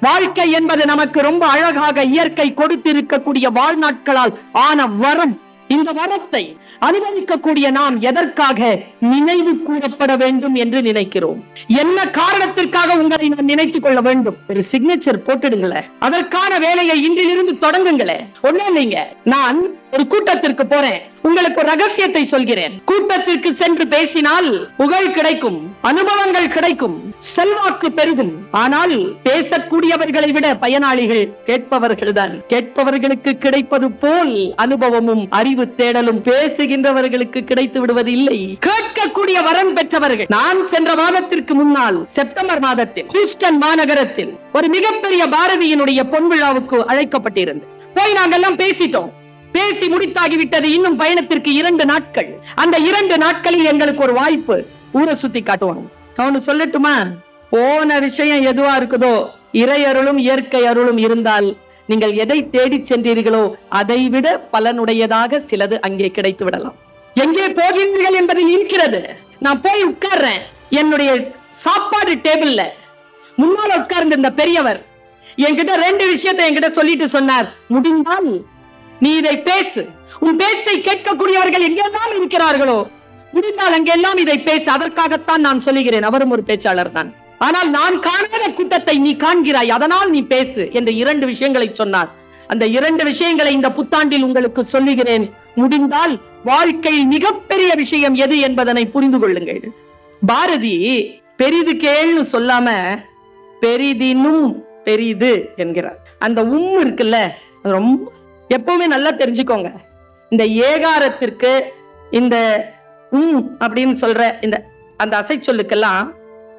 வாழ்க்கை என்பது நமக்கு ரொம்ப அழகாக இயற்கை கொடுத்திருக்கக்கூடிய வாழ்நாட்களால் ஆன வரம். இந்த வரத்தை அனுபவிக்கக்கூடிய நாம் எதற்காக நினைவு கூறப்பட வேண்டும் என்று நினைக்கிறோம். என்ன காரணத்திற்காக உங்களை நான் நினைத்துக் கொள்ள வேண்டும்? ஒரு சிக்னேச்சர் போட்டுடுங்களேன். அதற்கான வேலையை இன்றிலிருந்து தொடங்குங்களேன். ஒண்ணு இல்லைங்க. நான் ஒரு கூட்டத்திற்கு போறேன். உங்களுக்கு ஒரு ரகசியத்தை சொல்கிறேன். கூட்டத்திற்கு சென்று பேசினால் புகழ் கிடைக்கும் அனுபவங்கள் கிடைக்கும் செல்வாக்கு பெருகும். ஆனால் பேசக்கூடியவர்களை விட பயனாளிகள் கேட்பவர்கள் தான் கேட்பவர்களுக்கு கிடைப்பது போல் அனுபவமும் அறிவு அறிவு தேடலும் பேசுகின்றவர்களுக்கு கிடைத்து விடுவது இல்லை கேட்கக்கூடிய வரம் பெற்றவர்கள். நான் சென்ற மாதத்திற்கு முன்னால் செப்டம்பர் மாதத்தில் ஹூஸ்டன் மாநகரத்தில் ஒரு மிகப்பெரிய பாரதியினுடைய பொன் விழாவுக்கு அழைக்கப்பட்டிருந்து போய் நாங்கெல்லாம் பேசிட்டோம். பேசி முடித்தாகிவிட்டது இன்னும் பயணத்திற்கு இரண்டு நாட்கள். அந்த இரண்டு நாட்களில் எங்களுக்கு ஒரு வாய்ப்பு ஊரை சுத்தி காட்டுவாங்க அவனு சொல்லட்டுமா? போன விஷயம் எதுவா இருக்குதோ? இறை அருளும் இயற்கை அருளும் இருந்தால் நீங்கள் எதை தேடி சென்றீர்களோ அதை விட பலனுடையதாக சிலது அங்கே கிடைத்து விடலாம் எங்கே போகிறீர்கள் என்பது இருக்கிறது. நான் போய் உட்கார்றேன். என்னுடைய சாப்பாடு டேபிள்ல முன்னால் உட்கார்ந்து இந்த பெரியவர் என்கிட்ட ரெண்டு விஷயத்தை என்கிட்ட சொல்லிட்டு சொன்னார். முடிந்தால் நீ இதை பேசு. உன் பேச்சை கேட்கக்கூடியவர்கள் எங்கெல்லாம் இருக்கிறார்களோ முடிந்தால் அங்கெல்லாம் இதை பேசு. அதற்காகத்தான் நான் சொல்லுகிறேன். அவரும் ஒரு பேச்சாளர் தான். ஆனால் நான் காணாத கூட்டத்தை நீ காண்கிறாய் அதனால் நீ பேசு என்று இரண்டு விஷயங்களை சொன்னார். அந்த இரண்டு விஷயங்களை இந்த புத்தாண்டில் உங்களுக்கு சொல்லுகிறேன். முடிந்தால் வாழ்க்கையில் மிகப்பெரிய விஷயம் எது என்பதனை புரிந்து கொள்ளுங்கள். பாரதி பெரிது கேள்னு சொல்லாம பெரிதினும் பெரிது என்கிறார். அந்த உம் இருக்குல்ல ரொம்ப எப்பவுமே நல்லா தெரிஞ்சுக்கோங்க. இந்த ஏகாரத்திற்கு இந்த உம் அப்படின்னு சொல்ற இந்த அந்த அசை சொல்லுக்கெல்லாம்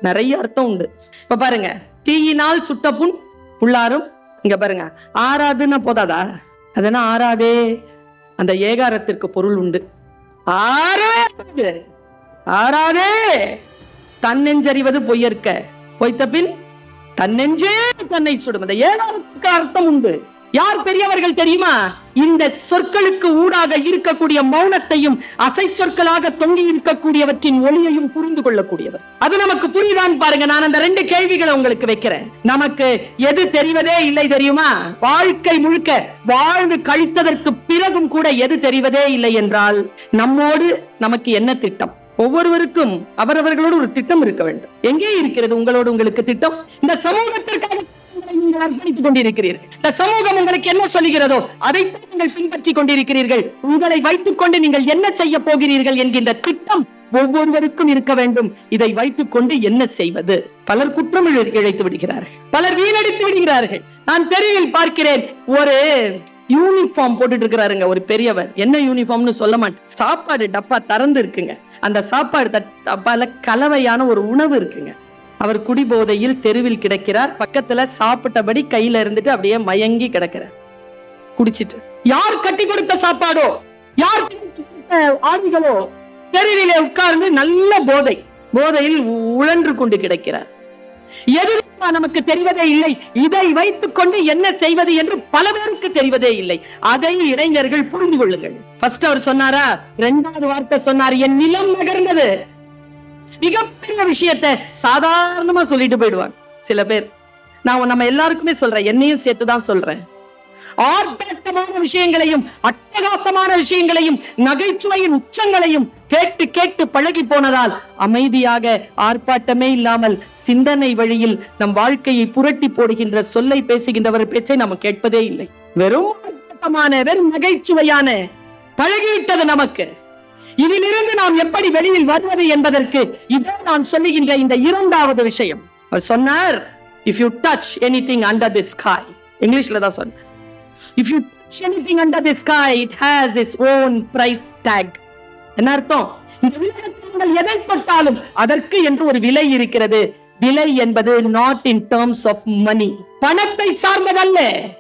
நிறைய அர்த்தம் உண்டு. இப்ப பாருங்க தீயினால் சுட்ட புண் உள்ளாரும் இங்க பாருங்க ஆறாதுன்னா போதாதா? அதனா ஆறாதே? அந்த ஏகாரத்திற்கு பொருள் உண்டு. ஆறாது! ஆறாதே! தன்னெஞ்சறிவது பொய்யற்க. பொய்த்த பின் தன்னெஞ்சே தன்னை சுடும். அந்த ஏகாரத்துக்கு அர்த்தம் உண்டு. யார் பெரியவர்கள் தெரியுமா? இந்த சொற்களுக்கு ஊடாக இருக்கக்கூடிய மௌனத்தையும் அசை சொற்களாக தொங்கி இருக்கக்கூடியவற்றின் ஒளியையும் புரிந்து கொள்ளக்கூடியவர். அது நமக்கு புரியுதான் பாருங்க. நான் அந்த ரெண்டு கேள்விகளை உங்களுக்கு வைக்கிறேன். நமக்கு எது தெரிவதே இல்லை தெரியுமா? வாழ்க்கை முழுக்க வாழ்ந்து கழித்ததற்கு பிறகும் கூட எது தெரிவதே இல்லை என்றால் நம்மோடு நமக்கு என்ன திட்டம்? ஒவ்வொருவருக்கும் அவரவர்களோடு ஒரு திட்டம் இருக்க வேண்டும். எங்கே இருக்கிறது உங்களோடு உங்களுக்கு திட்டம்? இந்த சமூகத்திற்காக நீங்கள் அர்ப்பணித்துக் கொண்டிருக்கிறீர்கள். இந்த சமூகம் உங்களுக்கு என்ன சொல்லுகிறதோ அதை நீங்கள் பின்பற்றிக் கொண்டிருக்கிறீர்கள். உங்களை வைத்துக் கொண்டு நீங்கள் என்ன செய்ய போகிறீர்கள் என்கின்ற திட்டம் ஒவ்வொருவருக்கும் இருக்க வேண்டும். இதை வைத்துக் கொண்டு என்ன செய்வது? பலர் குற்றம் இழைத்து விடுகிறார்கள். பலர் வீணடித்து விடுகிறார்கள். நான் தெருவில் பார்க்கிறேன். ஒரு யூனிஃபார்ம் போட்டுட்டு இருக்கிறாருங்க ஒரு பெரியவர். என்ன யூனிஃபார்ம்னு சொல்ல மாட்டேன் சாப்பாடு டப்பா திறந்து இருக்குங்க. அந்த சாப்பாடு தட்- டப்பால கலவையான ஒரு உணவு இருக்குங்க. அவர் குடிபோதையில் தெருவில் கிடக்கிறார். பக்கத்துல சாப்பிட்டபடி கையில இருந்துட்டு அப்படியே மயங்கி கிடக்கிறார். குடிச்சிட்டு யார் கட்டி கொடுத்த சாப்பாடோ? யார் ஆடிகளோ தெருவிலே உட்கார்ந்து நல்ல போதை போதையில் உழன்று கொண்டு கிடக்கிறார். எது நமக்கு தெரிவதே இல்லை. இதை வைத்துக் கொண்டு என்ன செய்வது என்று பல பேருக்கு தெரிவதே இல்லை. அதை இளைஞர்கள் புரிந்து கொள்ளுங்கள். ஃபர்ஸ்ட் அவர் சொன்னாரா? இரண்டாவது வார்த்தை சொன்னார் என் நிலம் நகர்ந்தது. மிகப்பெரிய விஷயத்தை சாதாரணமா சொல்லிட்டு போயிடுவாங்க. சில பேர். நான் நம்ம எல்லாருக்குமே சொல்றேன். என்னையும் சேர்த்துதான் சொல்றேன். ஆர்ப்பாட்டமான விஷயங்களையும் அட்டகாசமான விஷயங்களையும் நகைச்சுவையின் உச்சங்களையும் கேட்டு கேட்டு பழகி போனதால் அமைதியாக ஆர்ப்பாட்டமே இல்லாமல் சிந்தனை வழியில் நம் வாழ்க்கையை புரட்டி போடுகின்ற சொல்லை பேசுகின்றவர் பேச்சை நம்ம கேட்பதே இல்லை. வெறும் நகைச்சுவையான பழகிவிட்டது நமக்கு. இதிலிருந்து நாம் எப்படி வெளியில் வருவது என்பதற்கு இதோ நான் சொல்லுகின்ற இந்த இரண்டாவது விஷயம். அவர் சொன்னார் if you touch anything under the sky இங்கிலீஷ்ல தான் சொன்னார். If you touch anything under the sky it has is own price tag என்ன அர்த்தம்? இந்த உலகத்தில் எதை தொட்டாலும் அதற்கு என்று ஒரு விலை இருக்கிறது. விலை என்பது not in terms of money பணத்தை சார்ந்ததல்ல.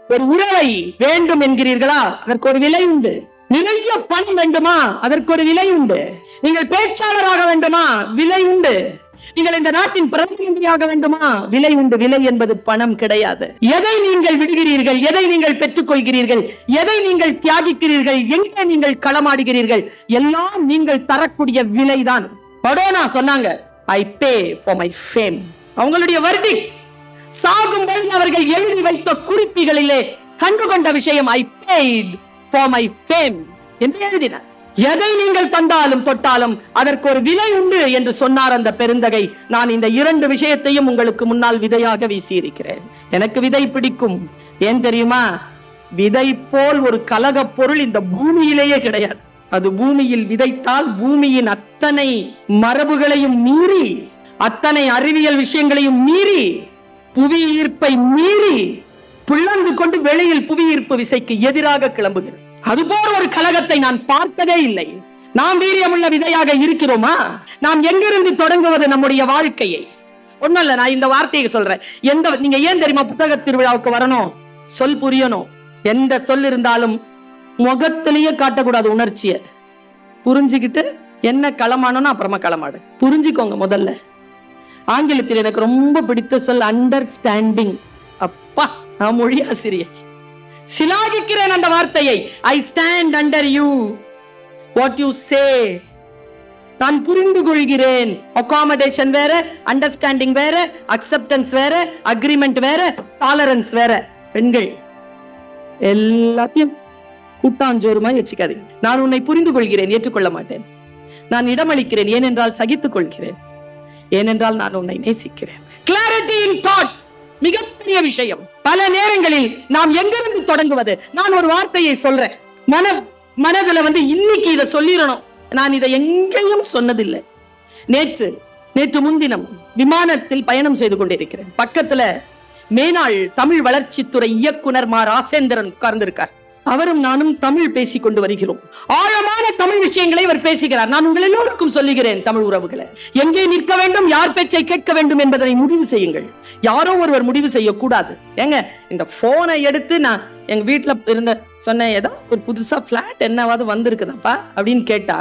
ஒரு உறவை வேண்டும் என்கிறீர்களா? அதற்கு ஒரு விலை உண்டு. நிறைய பணம் வேண்டுமா? அதற்கு ஒரு விலை உண்டு. நீங்கள் பேச்சாளராக வேண்டுமா? விலை உண்டு. நீங்கள் இந்த நாட்டின் பிரதிநிதியாக வேண்டுமா? விலை உண்டு. விலை என்பது பணம் கிடையாது. எதை நீங்கள் விடுகிறீர்கள்? எதை நீங்கள் பெற்றுக் கொள்கிறீர்கள் எதை நீங்கள் தியாகிக்கிறீர்கள்? எங்கே நீங்கள் களமாடுகிறீர்கள்? எல்லாம் நீங்கள் தரக்கூடிய விலைதான். படோனா சொன்னாங்க I pay for my fame அவங்களுடைய வர்டி சாகும் பொழுது அவர்கள் எழுதி வைத்த குறிப்புகளிலே கண்டு கொண்ட விஷயம் I paid for my fame. என்று எழுதினார் எதை நீங்கள் தந்தாலும் தொட்டாலும் அதற்கு ஒரு விலை உண்டு என்று சொன்னார் அந்த பெருந்தகை. நான் இந்த இரண்டு விஷயத்தையும் உங்களுக்கு முன்னால் விதையாக வீசியிருக்கிறேன். எனக்கு விதை பிடிக்கும். ஏன் தெரியுமா? விதை போல் ஒரு கலகப் பொருள் இந்த பூமியிலேயே கிடையாது. அது பூமியில் விதைத்தால் பூமியின் அத்தனை மரபுகளையும் மீறி அத்தனை அறிவியல் விஷயங்களையும் மீறி புவி ஈர்ப்பை மீறி பிளந்து கொண்டு வெளியில் புவியீர்ப்பு விசைக்கு எதிராக கிளம்புகிறது. அதுபோல் ஒரு கலகத்தை நான் பார்த்ததே இல்லை. நாம் வீரியமுள்ள விதையாக இருக்கிறோமா? நாம் எங்கிருந்து தொடங்குவது நம்முடைய வாழ்க்கையை? ஒண்ணும் இல்ல நான் இந்த வார்த்தையை சொல்றேன். எந்த நீங்க ஏன் தெரியுமா புத்தக திருவிழாவுக்கு வரணும்? சொல் புரியணும். எந்த சொல் இருந்தாலும் முகத்திலேயே காட்டக்கூடாது உணர்ச்சியை. புரிஞ்சுக்கிட்டு என்ன களமானோன்னு அப்புறமா களமாடு. புரிஞ்சுக்கோங்க முதல்ல. ஆங்கிலத்தில் எனக்கு ரொம்ப பிடித்த சொல் அண்டர்ஸ்டாண்டிங் அப்பா! நான் மொழி ஆசிரியை சிலாகிக்கிறேன் அந்த வார்த்தையை I stand under you what you say நான் புரிந்து கொள்கிறேன் அகாமடேஷன் வேற அண்டர்ஸ்டாண்டிங் வேற அக்செப்டன்ஸ் வேற அக்ரிமெண்ட் வேற டாலரன்ஸ் வேற பெண்கள் எல்லாத்தையும் கூட்டாஞ்சோறு வச்சுக்காதீங்க நான் உன்னை புரிந்து கொள்கிறேன் ஏற்றுக்கொள்ள மாட்டேன் நான் இடமளிக்கிறேன் ஏனென்றால் சகித்துக் கொள்கிறேன் ஏனென்றால் நான் உன்னை நேசிக்கிறேன் கிளாரிட்டி இன் தாட்ஸ் மிகப்பெரிய விஷயம் பல நேரங்களில் நாம் எங்கிருந்து தொடங்குவது? நான் ஒரு வார்த்தையை சொல்றேன். மன மனதுல வந்து இன்னைக்கு இதை சொல்லிடணும். நான் இதை எங்கேயும் சொன்னதில்லை. நேற்று நேற்று முன்தினம் விமானத்தில் பயணம் செய்து கொண்டிருக்கிறேன். பக்கத்துல மேனாள் தமிழ் வளர்ச்சித்துறை இயக்குனர் மா. ராசேந்திரன் உட்கார்ந்திருக்கார். அவரும் நானும் தமிழ் பேசிக் கொண்டு வருகிறோம். ஆழமான தமிழ் விஷயங்களை இவர் பேசுகிறார். நான் உங்கள் எல்லோருக்கும் சொல்லுகிறேன் தமிழ் உறவுகளை. எங்கே நிற்க வேண்டும் யார் பேச்சை கேட்க வேண்டும் என்பதை முடிவு செய்யுங்கள். யாரோ ஒருவர் முடிவு செய்யக்கூடாது. ஏங்க இந்த போனை எடுத்து நான் எங்க வீட்டுல இருந்த சொன்னேன் ஏதோ ஒரு புதுசா பிளாட் என்னவாவது வந்திருக்குதாப்பா அப்படின்னு கேட்டா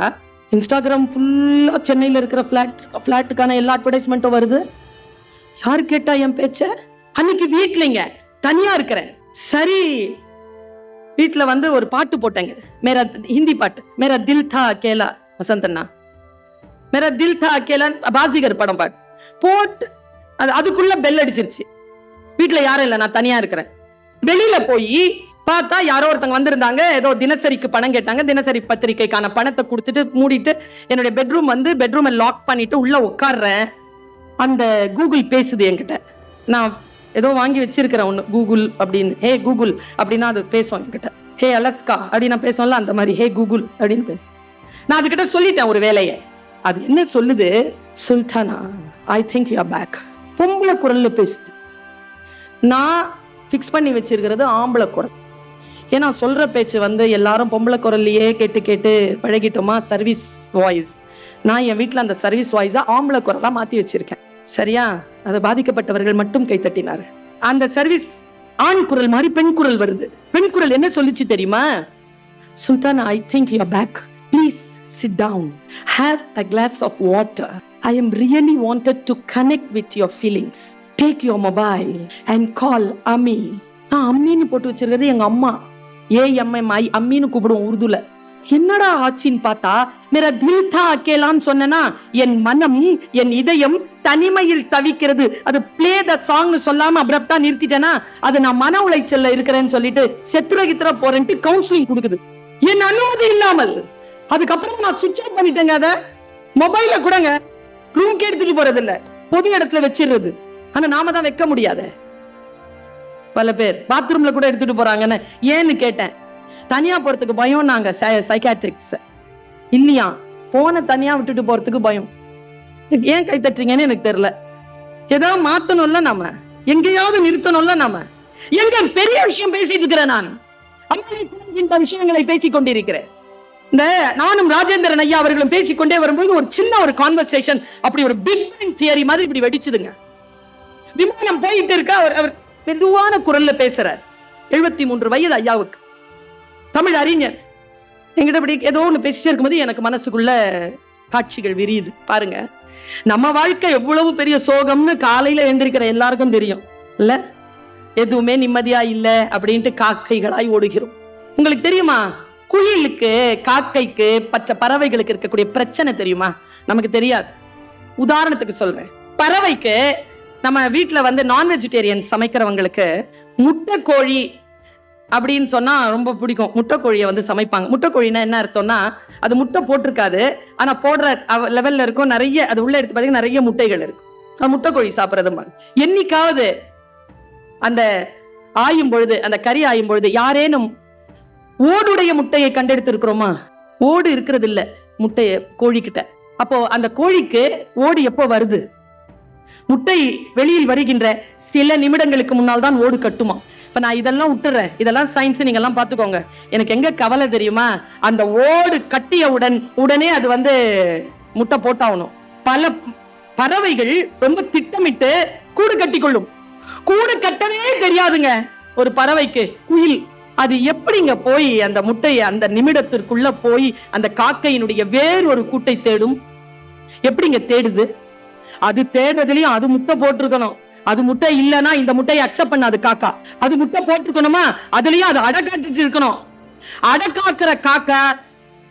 இன்ஸ்டாகிராம் ஃபுல்லா சென்னையில இருக்கிற பிளாட் பிளாட்டுக்கான எல்லா அட்வர்டைஸ்மெண்ட்டும் வருது. யார் கேட்டா என் பேச்ச? அன்னைக்கு வீட்லைங்க தனியா இருக்கிறேன். சரி வீட்டில் வந்து ஒரு பாட்டு போட்டேங்க. மேரா ஹிந்தி பாட்டு. மேரா தில் தா அகேலா வசந்தண்ணா. மேரா தில் தா அகேலா பாசிகர் படம் பாட்டு போட்டு அது அதுக்குள்ள பெல் அடிச்சிருச்சு. வீட்டில் யாரும் இல்லை நான் தனியாக இருக்கிறேன். வெளியில போய் பார்த்தா யாரோ ஒருத்தங்க வந்திருந்தாங்க. ஏதோ தினசரிக்கு பணம் கேட்டாங்க. தினசரி பத்திரிக்கைக்கான பணத்தை கொடுத்துட்டு மூடிட்டு என்னுடைய பெட்ரூம் வந்து பெட்ரூமை லாக் பண்ணிட்டு உள்ள உட்காடுறேன் அந்த கூகுள் பேசுது என்கிட்ட. நான் ஏதோ வாங்கி வச்சிருக்கிறேன் ஒன்று கூகுள் அப்படின்னு. ஹே கூகுள் அப்படின்னா அது பேசும் என்கிட்ட. ஹே அலஸ்கா அப்படின்னு நான் பேசுவோம்ல அந்த மாதிரி. ஹே கூகுள் அப்படின்னு பேசும். நான் அதுக்கிட்ட சொல்லிட்டேன் ஒரு வேலையை. அது என்ன சொல்லுது? Sultana I think you back பொம்பளை குரல்ல பேசுது. நான் ஃபிக்ஸ் பண்ணி வச்சிருக்கிறது ஆம்பளை குரல். ஏன்னா சொல்ற பேச்சு வந்து எல்லாரும் பொம்பளை குரல்லையே கேட்டு கேட்டு பழகிட்டோமா? சர்வீஸ் வாய்ஸ் நான் என் வீட்டில் அந்த சர்வீஸ் வாய்ஸை ஆம்பளை குரலாக மாற்றி வச்சிருக்கேன். சரியா? அதை பாதிக்கப்பட்டவர்கள் மட்டும் கைத்தட்டினார் அந்த சர்வீஸ் ஆண் குரல் மாதிரி பெண் குரல் வருது. பெண் குரல் என்ன சொல்லிச்சு தெரியுமா? Sultan I think you back please sit down have a glass of water I am really wanted to connect with your feelings take your mobile and call அம்மி நான் அம்மின்னு போட்டு வச்சிருக்கிறது எங்க அம்மா. ஏஎம்எம் ஐ அம்மின்னு கூப்பிடுவோம் உருதுல. என்னடா ஆச்சின்னு பார்த்தா மேரா தில் தா அக்கேலான்னு சொன்னனா என் மனம் என் இதயம் தனிமையில் தவிக்கிறது. அது பிளே த சாங்னு சொல்லாம அப்ரப்டா நிறுத்திட்டேனா அது நான் மன உளைச்சல்ல இருக்கிறேன்னு சொல்லிட்டு செத்துர கித்திர போறேன்ட்டு கவுன்சிலிங் கொடுக்குது. என் அனுமதி இல்லாமல். அதுக்கப்புறம் நான் சுவிட்ச் ஆஃப் பண்ணிட்டேங்க அதை. மொபைல கூடங்க ரூம்க்கு எடுத்துட்டு போறது இல்ல பொது இடத்துல வச்சிடுறது. ஆனா நாம தான் வைக்க முடியாத. பல பேர் பாத்ரூம்ல கூட எடுத்துட்டு போறாங்கன்னு ஏன்னு கேட்டேன். தனியா போறதுக்கு பயம் நாங்க சைக்காட்ரிக்ஸ் இல்லையா? போனை தனியா விட்டுட்டு போறதுக்கு பயம். ஏன் கை தட்டுறீங்கன்னு எனக்கு தெரியல. ஏதாவது மாத்தணும்ல நாம. எங்கேயாவது நிறுத்தணும்ல நாம. எங்க பெரிய விஷயம் பேசிட்டு இருக்கிறேன் நான். விஷயங்களை பேசிக் கொண்டிருக்கிறேன். இந்த நானும் ராஜேந்திரன் ஐயா அவர்களும் பேசிக்கொண்டே வரும்பொழுது ஒரு சின்ன ஒரு கான்வர்சேஷன் அப்படி ஒரு பிக் தியரி மாதிரி இப்படி வெடிச்சுதுங்க. விமானம் போயிட்டு இருக்க? அவர் அவர் மெதுவான குரல்ல பேசுறார். எழுபத்தி மூன்று வயது ஐயாவுக்கு. தமிழ் அறிஞர். எங்கிட்ட இப்படி ஏதோ ஒன்று பேசிட்டே இருக்கும்போது எனக்கு மனசுக்குள்ள காட்சிகள் விரியுது. பாருங்க. நம்ம வாழ்க்கை எவ்வளவு பெரிய சோகம்னு காலையில எழுந்திருக்கிற எல்லாருக்கும் தெரியும். இல்ல? எதுவுமே நிம்மதியா இல்ல அப்படின்ட்டு காக்கைகளாய் ஓடுகிறோம். உங்களுக்கு தெரியுமா? குயிலுக்கு காக்கைக்கு பச்சை பறவைகளுக்கு இருக்கக்கூடிய பிரச்சனை தெரியுமா? நமக்கு தெரியாது. உதாரணத்துக்கு சொல்றேன். பறவைக்கு நம்ம வீட்டில் வந்து நான் வெஜிடேரியன் சமைக்கிறவங்களுக்கு முட்டை கோழி அப்படின்னு சொன்னா ரொம்ப பிடிக்கும். முட்டைக்கோழியை வந்து சமைப்பாங்க. முட்டைக்கோழின்னா என்ன அர்த்தம்னா அது முட்டை போட்டிருக்காது. ஆனா போடுற லெவல்ல இருக்கும். நிறைய அது உள்ள எடுத்து பார்த்தீங்கன்னா நிறைய முட்டைகள் இருக்கும். அது முட்டைக்கோழி சாப்பிட்றது என்னைக்காவது அந்த ஆயும் பொழுது அந்த கறி ஆயும் பொழுது யாரேனும் ஓடுடைய முட்டையை கண்டெடுத்திருக்கிறோமா? ஓடு இருக்கிறது இல்ல முட்டைய கோழிக்கிட்ட. அப்போ அந்த கோழிக்கு ஓடு எப்போ வருது? முட்டை வெளியில் வருகின்ற சில நிமிடங்களுக்கு முன்னால் தான் ஓடு கட்டுமா? இப்போ நான் இதெல்லாம் விட்டுறேன். இதெல்லாம் சயின்ஸ் நீங்க எல்லாம் எனக்கு எங்கே கவலை தெரியுமா? அந்த ஓடு கட்டியவுடன் உடனே அது வந்து முட்டை போட்டாகணும். பல பறவைகள் ரொம்ப திட்டமிட்டு கூடு கட்டிக்கொள்ளும். கூடு கட்டவே தெரியாதுங்க. ஒரு பறவைக்கு குயில். அது எப்படிங்க போய் அந்த முட்டையை அந்த நிமிடத்திற்குள்ள போய் அந்த காக்கையினுடைய வேறு ஒரு கூட்டை தேடும்? எப்படிங்க தேடுது? அது தேடுறதுலயும் அது முட்டை போட்டிருக்கணும். அது முட்டை இல்லைன்னா இந்த முட்டையை அக்செப்ட் பண்ணாது காக்கா. அது முட்டை போட்டிருக்கணுமா? அதுலயும் அது அடை இருக்கணும் அடை காக்கிற காக்கா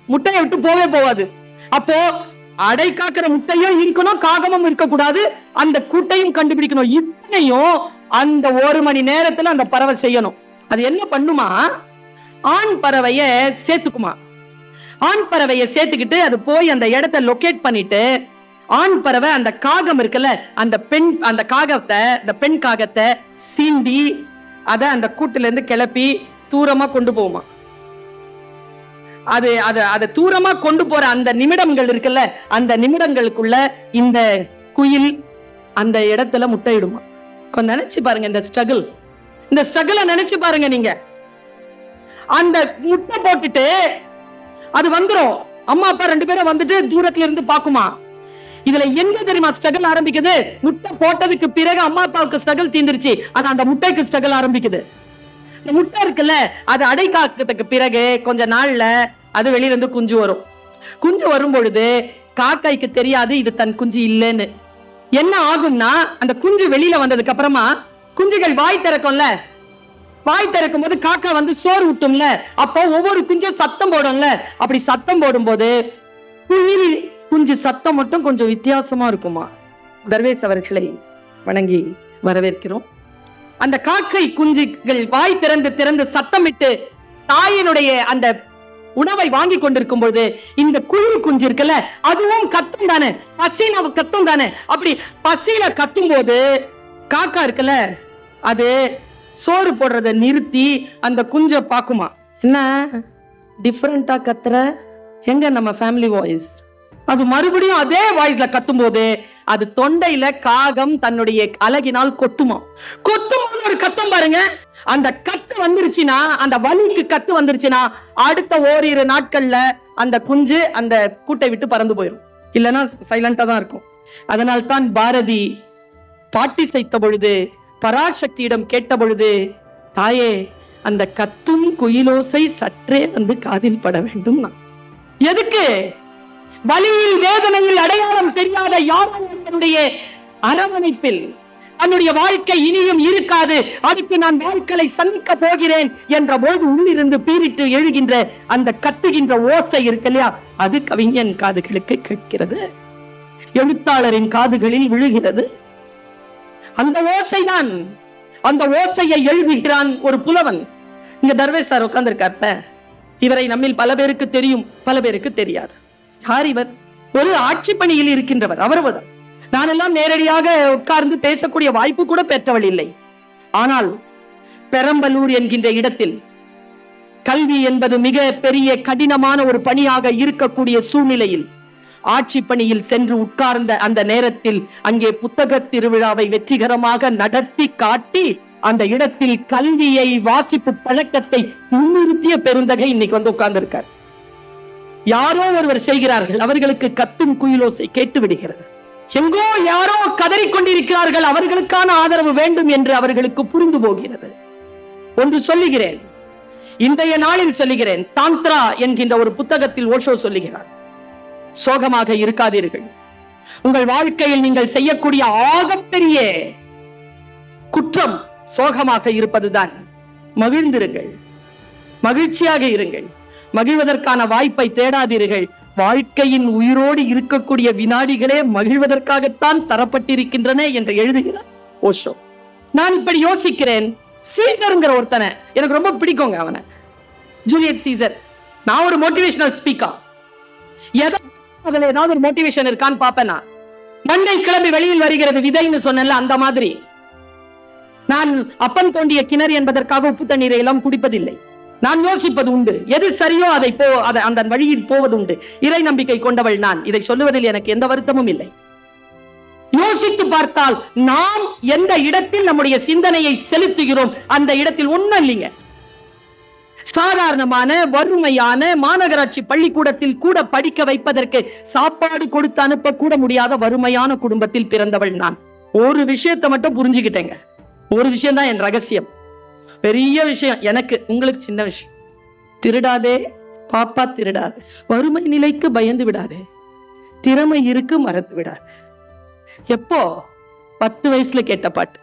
முட்டையை விட்டு போவே போவாது. அப்போ அடை காக்கிற முட்டையும் இருக்கணும் காகமும் இருக்கக்கூடாது. அந்த கூட்டையும் கண்டுபிடிக்கணும். இத்தனையும் அந்த ஒரு மணி நேரத்துல அந்த பறவை செய்யணும். அது என்ன பண்ணுமா? ஆண் பறவைய சேர்த்துக்குமா? ஆண் பறவைய சேர்த்துக்கிட்டு அது போய் அந்த இடத்த லொகேட் பண்ணிட்டு ஆண் பறவை அந்த காகம் இருக்குல்ல அந்த பெண் அந்த காகத்தை இந்த பெண் காகத்தை சீண்டி அதை அந்த கூட்டுல இருந்து கிளப்பி தூரமா கொண்டு போகுமா? அது அது அதை தூரமா கொண்டு போற அந்த நிமிடங்கள் இருக்குல்ல அந்த நிமிடங்களுக்குள்ள இந்த குயில் அந்த இடத்துல முட்டையிடுமா? கொஞ்சம் நினைச்சு பாருங்க இந்த ஸ்ட்ரகிள் இந்த ஸ்ட்ரகிள நினைச்சு பாருங்க நீங்க. அந்த முட்டை போட்டுட்டு அது வந்துரும். அம்மா அப்பா ரெண்டு பேரும் வந்துட்டு தூரத்துல இருந்து பாக்குமா இதுல எங்க தெரியுமா ஸ்ட்ரகிள் ஆரம்பிக்குது? முட்டை போட்டதுக்கு பிறகு அம்மா அப்பாவுக்கு ஸ்ட்ரகிள் தீந்துருச்சு ஆனா அந்த முட்டைக்கு ஸ்ட்ரகிள் ஆரம்பிக்குது. இந்த முட்டை இருக்குல்ல அது அடை காக்கிறதுக்கு பிறகு கொஞ்ச நாள்ல அது வெளியில இருந்து குஞ்சு வரும். குஞ்சு வரும் பொழுது காக்காய்க்கு தெரியாது இது தன் குஞ்சு இல்லைன்னு. என்ன ஆகும்னா அந்த குஞ்சு வெளியில வந்ததுக்கு அப்புறமா குஞ்சுகள் வாய் திறக்கும்ல? வாய் திறக்கும் போது காக்கா வந்து சோறு விட்டும்ல அப்போ ஒவ்வொரு குஞ்சும் சத்தம் போடும்ல? அப்படி சத்தம் போடும்போது குயில் குஞ்சு சத்தம் மட்டும் கொஞ்சம் வித்தியாசமா இருக்குமா? தர்வேஸ் அவர்களை வணங்கி வரவேற்கிறோம். அந்த காக்கை குஞ்சுகள் வாய் திறந்து திறந்து சத்தமிட்டு தாயினுடைய அந்த உணவை வாங்கி கொண்டிருக்கும் பொழுது இந்த குழு குஞ்சு இருக்குல்ல அதுவும் கத்தும் தானே? பசின கத்தும் தானே? அப்படி பசியில கத்தும் போது காக்கா இருக்குல்ல அது சோறு போடுறத நிறுத்தி அந்த குஞ்ச பாக்குமா என்ன? டிஃப்ரெண்டா கத்துற? எங்க நம்ம ஃபேமிலி வாய்ஸ் அது மறுபடியும் அதே வாய்ஸ்ல கத்தும்போது அது தொண்டையில காகம் தன்னுடைய அழகினால் கொத்துமா? கொத்தும் போது ஒரு கத்தம் பாருங்க. அந்த கத்து வந்துருச்சுன்னா அந்த வலிக்கு கத்து வந்துருச்சுன்னா அடுத்த ஓரிரு நாட்கள்ல அந்த குஞ்சு அந்த கூட்டை விட்டு பறந்து போயிடும் இல்லைன்னா சைலண்டா தான் இருக்கும். அதனால் தான் பாரதி பாட்டி செய்த பொழுது பராசக்தியிடம் கேட்ட பொழுது தாயே அந்த கத்தும் குயிலோசை சற்றே வந்து காதில் பட வேண்டும் எதுக்கு? வலியில் வேதனையில் அடையாளம் தெரியாத யாரோ என்னுடைய அரவணைப்பில் தன்னுடைய வாழ்க்கை இனியும் இருக்காது. அதுக்கு நான் வாழ்க்கையை சந்திக்க போகிறேன் என்ற போது உள்ளிருந்து பீரிட்டு எழுகின்ற அந்த கத்துகின்ற ஓசை இருக்கு இல்லையா? அது கவிஞன் காதுகளுக்கு கேட்கிறது. எழுத்தாளரின் காதுகளில் விழுகிறது. அந்த ஓசைதான். அந்த ஓசையை எழுதுகிறான் ஒரு புலவன். இங்க தர்வேஷ் சார் உட்கார்ந்துருக்கார்ல இவரை நம்மில் பல பேருக்கு தெரியும் பல பேருக்கு தெரியாது. யார் இவர் ஒரு ஆட்சி பணியில் இருக்கின்றவர் அவர்தான் நான் எல்லாம் நேரடியாக உட்கார்ந்து பேசக்கூடிய வாய்ப்பு கூட பெற்றவள் இல்லை. ஆனால் பெரம்பலூர் என்கின்ற இடத்தில் கல்வி என்பது மிக பெரிய கடினமான ஒரு பணியாக இருக்கக்கூடிய சூழ்நிலையில் ஆட்சி பணியில் சென்று உட்கார்ந்த அந்த நேரத்தில் அங்கே புத்தக திருவிழாவை வெற்றிகரமாக நடத்தி காட்டி அந்த இடத்தில் கல்வியை வாசிப்பு பழக்கத்தை முன்னிறுத்திய பெருந்தகை இன்னைக்கு வந்து உட்கார்ந்திருக்கார். யாரோ ஒருவர் செய்கிறார்கள் அவர்களுக்கு கத்தும் குயிலோசை கேட்டு விடுகிறது எங்கோ யாரோ கதறிக் கொண்டிருக்கிறார்கள் அவர்களுக்கான ஆதரவு வேண்டும் என்று அவர்களுக்கு புரிந்து போகிறது. ஒன்று சொல்லுகிறேன் இன்றைய நாளில் சொல்லுகிறேன் தாந்த்ரா என்கின்ற ஒரு புத்தகத்தில் ஓஷோ சொல்லுகிறார் சோகமாக இருக்காதீர்கள். உங்கள் வாழ்க்கையில் நீங்கள் செய்யக்கூடிய ஆகப்பெரிய குற்றம் சோகமாக இருப்பதுதான். மகிழ்ந்திருங்கள் மகிழ்ச்சியாக இருங்கள். மகிழ்வதற்கான வாய்ப்பை தேடாதீர்கள். வாழ்க்கையின் உயிரோடு இருக்கக்கூடிய வினாடிகளே மகிழ்வதற்காகத்தான் தரப்பட்டிருக்கின்றன என்று எழுதுகிறார். ஓஷோ. நான் இப்படி யோசிக்கிறேன். சீசருங்கிற ஒருத்தனை எனக்கு ரொம்ப பிடிக்குங்க அவனை. ஜூலியட் சீசர் நான் ஒரு மோட்டிவேஷனல் ஸ்பீக்கர். எதை அதுல ஏதாவது ஒரு மோட்டிவேஷன் இருக்கான்னு பாப்பேன் நான் மண்டை கிளம்பி வெளியில் வருகிறது விதைன்னு சொன்னேன்ல அந்த மாதிரி. நான் அப்பன் தோண்டிய கிணறு என்பதற்காக உப்பு தண்ணீரை எல்லாம் குடிப்பதில்லை. நான் யோசிப்பது உண்டு. எது சரியோ அதை போ அதை அந்த வழியில் போவது உண்டு இறை நம்பிக்கை கொண்டவள் நான். இதை சொல்லுவதில் எனக்கு எந்த வருத்தமும் இல்லை. யோசித்து பார்த்தால் நாம் எந்த இடத்தில் நம்முடைய சிந்தனையை செலுத்துகிறோம்? அந்த இடத்தில் ஒண்ணும் இல்லைங்க. சாதாரணமான வறுமையான மாநகராட்சி பள்ளிக்கூடத்தில் கூட படிக்க வைப்பதற்கு சாப்பாடு கொடுத்து அனுப்ப கூட முடியாத வறுமையான குடும்பத்தில் பிறந்தவள் நான். ஒரு விஷயத்தை மட்டும் புரிஞ்சுக்கிட்டேங்க. ஒரு விஷயம் தான் என் ரகசியம். பெரிய விஷயம் எனக்கு உங்களுக்கு சின்ன விஷயம். திருடாதே பாப்பா திருடாது. வறுமை நிலைக்கு பயந்து விடாதே. திறமை இருக்கு மறந்து விடாது. எப்போ? பத்து வயசுல கேட்ட பாட்டு.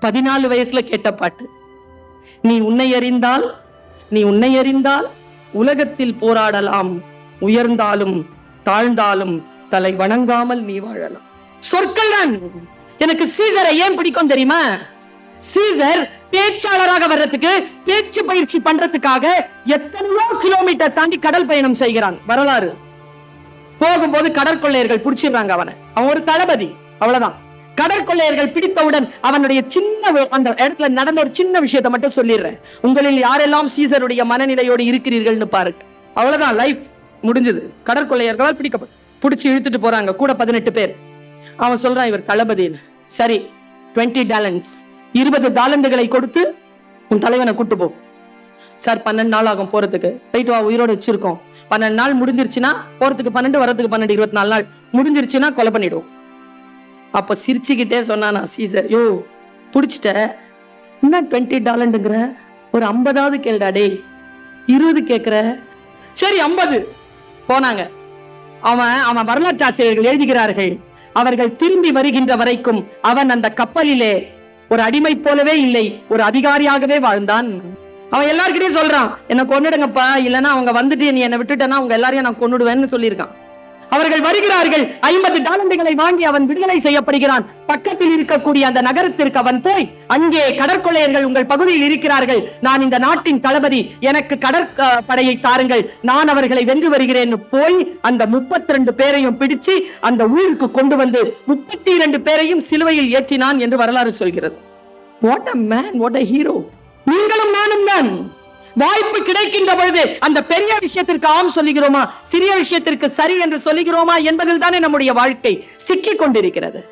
பதினாலு வயசுல கேட்ட பாட்டு. நீ உன்னை அறிந்தால் நீ உன்னை அறிந்தால் உலகத்தில் போராடலாம். உயர்ந்தாலும் தாழ்ந்தாலும் தலை வணங்காமல் நீ வாழலாம். சொற்கள் தான். எனக்கு சீசரை ஏன் பிடிக்கும் தெரியுமா? சீசர் பேச்சாளராக வர்றதுக்கு பேச்சு பயிற்சி பண்றதுக்காக எத்தனையோ கிலோமீட்டர் தாண்டி கடல் பயணம் செய்கிறான். வரலாறு. போகும்போது கடற்கொள்ளையர்கள் பிடிச்சிடுறாங்க அவனை. அவன் ஒரு தளபதி. அவ்வளவுதான். கடற்கொள்ளையர்கள் பிடித்தவுடன் அவனுடைய சின்ன அந்த இடத்துல நடந்த ஒரு சின்ன விஷயத்தை மட்டும் சொல்லிடுறேன். உங்களில் யாரெல்லாம் சீசருடைய மனநிலையோடு இருக்கிறீர்கள்னு பாருங்க அவ்வளவுதான். லைஃப் முடிஞ்சது. கடற்கொள்ளையர்களால் பிடிக்கப்படும் பிடிச்சி இழுத்துட்டு போறாங்க. கூட பதினெட்டு பேர். அவன் சொல்றான் இவர் தளபதின்னு. சரி. 20 டாலன்ஸ் இருபது தாளந்துகளை கொடுத்து உன் தலைவனை கூட்டு போ. சார் பன்னெண்டு நாள் ஆகும் போறதுக்கு. போயிட்டு வா உயிரோடு வச்சிருக்கோம். பன்னெண்டு நாள் முடிஞ்சிருச்சுன்னா போறதுக்கு பன்னெண்டு வரதுக்கு பன்னெண்டு இருபத்தி நாலு நாள். முடிஞ்சிருச்சுன்னா கொலை பண்ணிடுவோம். அப்ப சிரிச்சுக்கிட்டே சொன்னானா சீசர் யோ புடிச்சிட்ட? என்ன டுவெண்ட்டி டாலண்டுங்கிற? ஒரு ஐம்பதாவது கேள்டா டேய். இருபது கேட்குற சரி ஐம்பது. போனாங்க. அவன் அவன் வரலாற்று ஆசிரியர்கள் எழுதுகிறார்கள். அவர்கள் திரும்பி வருகின்ற வரைக்கும் அவன் அந்த கப்பலிலே ஒரு அடிமை போலவே இல்லை ஒரு அதிகாரியாகவே வாழ்ந்தான். அவன் எல்லார்கிட்டயும் சொல்றான் என்ன கொன்னுடுங்கப்பா இல்லைன்னா அவங்க வந்துட்டு நீ என்னை விட்டுட்டேன்னா அவங்க எல்லாரையும் நான் கொண்டுடுவேன்னு சொல்லியிருக்கான். அவர்கள் வருகிறார்கள். ஐம்பது டாலண்டுகளை வாங்கி அவன் விடுதலை செய்யப்படுகிறான். பக்கத்தில் இருக்கக்கூடிய அந்த நகரத்திற்கு அவன் போய் அங்கே கடற்கொள்ளையர்கள் உங்கள் பகுதியில் இருக்கிறார்கள். நான் இந்த நாட்டின் தளபதி எனக்கு கடற்படையை தாருங்கள். நான் அவர்களை வென்று வருகிறேன். போய் அந்த முப்பத்தி ரெண்டு பேரையும் பிடிச்சு அந்த ஊருக்கு கொண்டு வந்து முப்பத்தி இரண்டு பேரையும் சிலுவையில் ஏற்றினான் என்று வரலாறு சொல்கிறது. What a man what a hero நீங்களும் நானும் தான். வாய்ப்பு கிடைக்கின்ற பொழுது அந்த பெரிய விஷயத்திற்கு ஆம் சொல்லுகிறோமா? சிறிய விஷயத்திற்கு சரி என்று சொல்லுகிறோமா என்பதில் தானே நம்முடைய வாழ்க்கை சிக்கிக் கொண்டிருக்கிறது.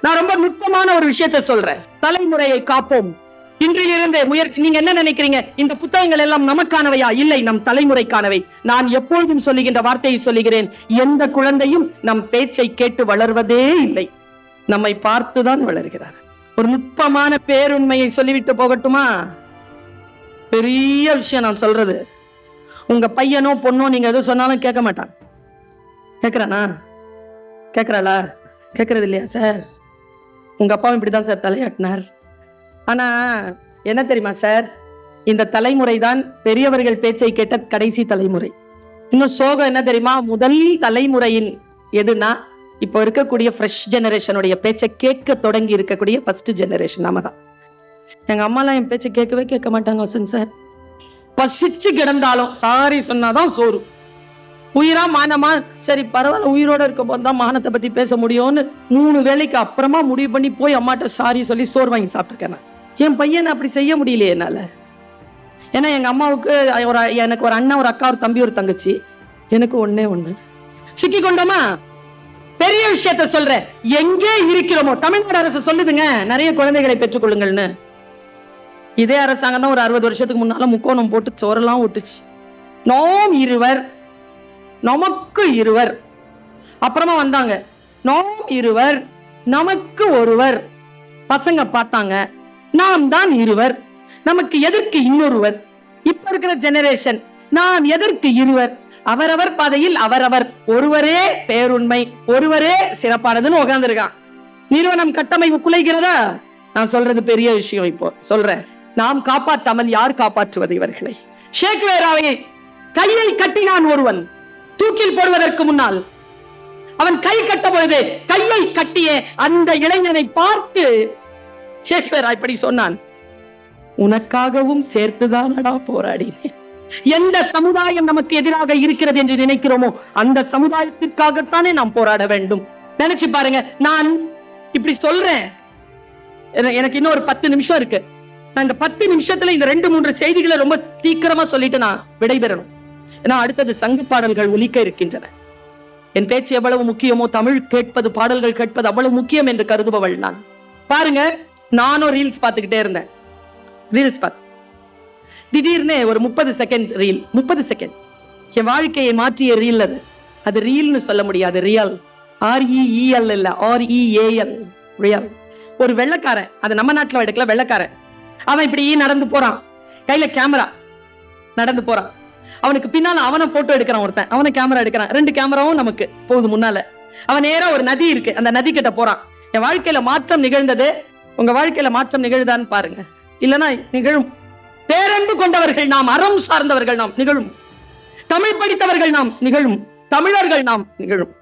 நான் ரொம்ப நுட்பமான ஒரு விஷயத்தை சொல்றேன். தலைமுறையை காப்போம். இன்றிலிருந்து முயற்சி நீங்க என்ன நினைக்கிறீங்க? இந்த புத்தகங்கள் எல்லாம் நமக்கானவையா? இல்லை நம் தலைமுறைக்கானவை. நான் எப்பொழுதும் சொல்லுகின்ற வார்த்தையை சொல்லுகிறேன். எந்த குழந்தையும் நம் பேச்சை கேட்டு வளர்வதே இல்லை. நம்மை பார்த்துதான் வளர்கிறார். ஒரு நுட்பமான பேருண்மையை சொல்லிவிட்டு போகட்டுமா? பெரிய விஷயம் நான் சொல்றது. உங்க பையனோ பொண்ணோ நீங்க எதுவும் சொன்னாலும் கேட்க மாட்டான். கேட்குறானா கேட்குறாளா கேட்குறது இல்லையா சார்? உங்க அப்பாவும் இப்படி தான் சார் தலையாட்டினார். ஆனா என்ன தெரியுமா சார்? இந்த தலைமுறை தான் பெரியவர்கள் பேச்சை கேட்ட கடைசி தலைமுறை. இன்னும் சோகம் என்ன தெரியுமா? முதல் தலைமுறையின் எதுனா இப்போ இருக்கக்கூடிய ஃப்ரெஷ் ஜெனரேஷனுடைய பேச்சை கேட்க தொடங்கி இருக்கக்கூடிய ஃபர்ஸ்ட் ஜெனரேஷன் நாம தான் எங்க அம்மாலாம் என் பேச்சை கேட்கவே கேட்க மாட்டாங்க வசந்த் சார். பசிச்சு கிடந்தாலும் சாரி சொன்னாதான் சோறு. உயிரா மானமா சரி பரவாயில்ல உயிரோட இருக்க போது தான் மானத்தை பத்தி பேச முடியும்னு மூணு வேளைக்கு அப்புறமா முடிவு பண்ணி போய் அம்மாட்ட சாரி சொல்லி சோறு வாங்கி சாப்பிட்டுருக்கேன் என் பையனை அப்படி செய்ய முடியலையே என்னால. ஏன்னா எங்க அம்மாவுக்கு ஒரு எனக்கு ஒரு அண்ணன் ஒரு அக்கா ஒரு தம்பி ஒரு தங்கச்சி. எனக்கு ஒண்ணே ஒண்ணு. சிக்கி கொண்டோமா? பெரிய விஷயத்த சொல்றேன். எங்கே இருக்கிறோமோ தமிழ்நாடு அரசு சொல்லுதுங்க. நிறைய குழந்தைகளை பெற்றுக்கொள்ளுங்கள்னு. இதே அரசாங்கம் தான் ஒரு அறுபது வருஷத்துக்கு முன்னால முக்கோணம் போட்டு சோரெல்லாம் ஒட்டுச்சு நோம் இருவர் நமக்கு இருவர். அப்புறமா வந்தாங்க. நோம் இருவர் நமக்கு ஒருவர். பசங்க பார்த்தாங்க. நாம் தான் இருவர். நமக்கு எதற்கு இன்னொருவர்? இப்ப இருக்கிற ஜெனரேஷன் நாம் எதற்கு இருவர்? அவரவர் பாதையில் அவரவர். ஒருவரே பேருண்மை ஒருவரே சிறப்பானதுன்னு உட்கார்ந்துருக்கான் நிறுவனம் கட்டமைப்பு குலைகிறதா? நான் சொல்றது பெரிய விஷயம் இப்போ. சொல்றேன். நாம் காப்பாற்றாமல் யார் காப்பாற்றுவது இவர்களை? ஷேக் வேராவை கையை கட்டினான் ஒருவன். தூக்கில் போடுவதற்கு முன்னால் அவன் கை கட்ட பொழுது கையை கட்டிய அந்த இளைஞனை பார்த்து ஷேக்ஸ்பியர் இப்படி சொன்னான். உனக்காகவும் சேர்த்துதானடா போராடினேன். எந்த சமுதாயம் நமக்கு எதிராக இருக்கிறது என்று நினைக்கிறோமோ அந்த சமுதாயத்திற்காகத்தானே நாம் போராட வேண்டும். நினைச்சு பாருங்க நான் இப்படி சொல்றேன். எனக்கு இன்னும் ஒரு பத்து நிமிஷம் இருக்கு. நான் இந்த பத்து நிமிஷத்துல இந்த ரெண்டு மூன்று செய்திகளை ரொம்ப சீக்கிரமா சொல்லிட்டு நான் விடைபெறணும். ஏன்னா அடுத்தது சங்கு பாடல்கள் ஒலிக்க இருக்கின்றன. என் பேச்சு எவ்வளவு முக்கியமோ தமிழ் கேட்பது பாடல்கள் கேட்பது அவ்வளவு முக்கியம் என்று கருதுபவள் நான். பாருங்க நானும் ரீல்ஸ் பார்த்துக்கிட்டே இருந்தேன். ரீல்ஸ் பார்த்து. திடீர்னு ஒரு முப்பது செகண்ட் ரீல் முப்பது செகண்ட். என் வாழ்க்கையை மாற்றிய ரீல் அது. அது ரீல்னு சொல்ல முடியாது ரியல். ஆர்இஇஎல் இல்ல ஆர்இஏஎல் ரியல். ஒரு வெள்ளக்காரன் அது நம்ம நாட்டில் எடுக்கல வெள்ளக்காரன். அவன் இப்படி நடந்து போறான். கையில கேமரா நடந்து போறான். அவனுக்கு பின்னால அவனை போட்டோ எடுக்கிறான் ஒருத்தன். அவனை கேமரா எடுக்கிறான். ரெண்டு கேமராவும் நமக்கு போகுது முன்னால. அவன் நேரா ஒரு நதி இருக்கு. அந்த நதி கிட்ட போறான். என் வாழ்க்கையில மாற்றம் நிகழ்ந்தது. உங்க வாழ்க்கையில மாற்றம் நிகழ்தான்னு பாருங்க. இல்லனா நிகழும். பேரன்பு கொண்டவர்கள் நாம் அறம் சார்ந்தவர்கள் நாம் நிகழும். தமிழ் படித்தவர்கள் நாம் நிகழும். தமிழர்கள் நாம் நிகழும்.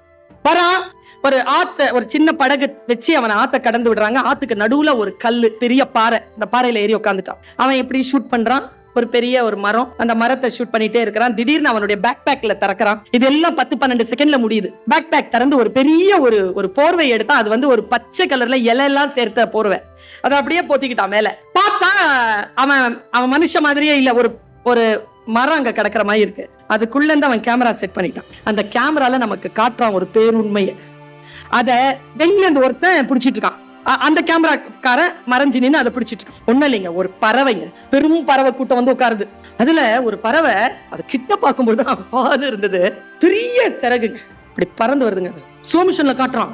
வரா ஒரு ஆத்த ஒரு சின்ன படகு வச்சு அவனை ஆத்த கடந்து விடுறாங்க. ஆத்துக்கு நடுவுல ஒரு கல்லு பெரிய பாறை. அந்த பாறையில ஏறி உட்காந்துட்டான் அவன் எப்படி ஷூட் பண்றான்? ஒரு பெரிய ஒரு மரம். அந்த மரத்தை ஷூட் பண்ணிட்டே இருக்கிறான். திடீர்னு அவனுடைய பேக் பேக்ல திறக்கிறான். இதெல்லாம் பத்து பன்னெண்டு செகண்ட்ல முடியுது. பேக் பேக் திறந்து ஒரு பெரிய ஒரு ஒரு போர்வை எடுத்தா அது வந்து ஒரு பச்சை கலர்ல இலையெல்லாம் சேர்த்த போர்வை. அதை அப்படியே போத்திக்கிட்டான் மேல. பார்த்தா அவன் அவன் மனுஷ மாதிரியே இல்ல. ஒரு ஒரு மரம் அங்க கிடக்குற மாதிரி இருக்கு. அதுக்குள்ள இருந்து அவன் கேமரா செட் பண்ணிட்டான். அந்த கேமரால நமக்கு காட்டுறான் ஒரு பேருண்மையை. அதை வெளியில இருந்து ஒருத்தன் பிடிச்சிட்டு இருக்கான். அந்த கேமராக்கார மறைஞ்சு நின்னு அதை பிடிச்சிட்டு இருக்கான். ஒன்றும் இல்லைங்க ஒரு பறவைங்க. பெரும் பறவை கூட்டம் வந்து உட்காருது. அதுல ஒரு பறவை அதை கிட்ட பார்க்கும்போது தான் பாது இருந்தது. பெரிய சிறகுங்க. இப்படி பறந்து வருதுங்க அது. சோமிஷன்ல காட்டுறான்.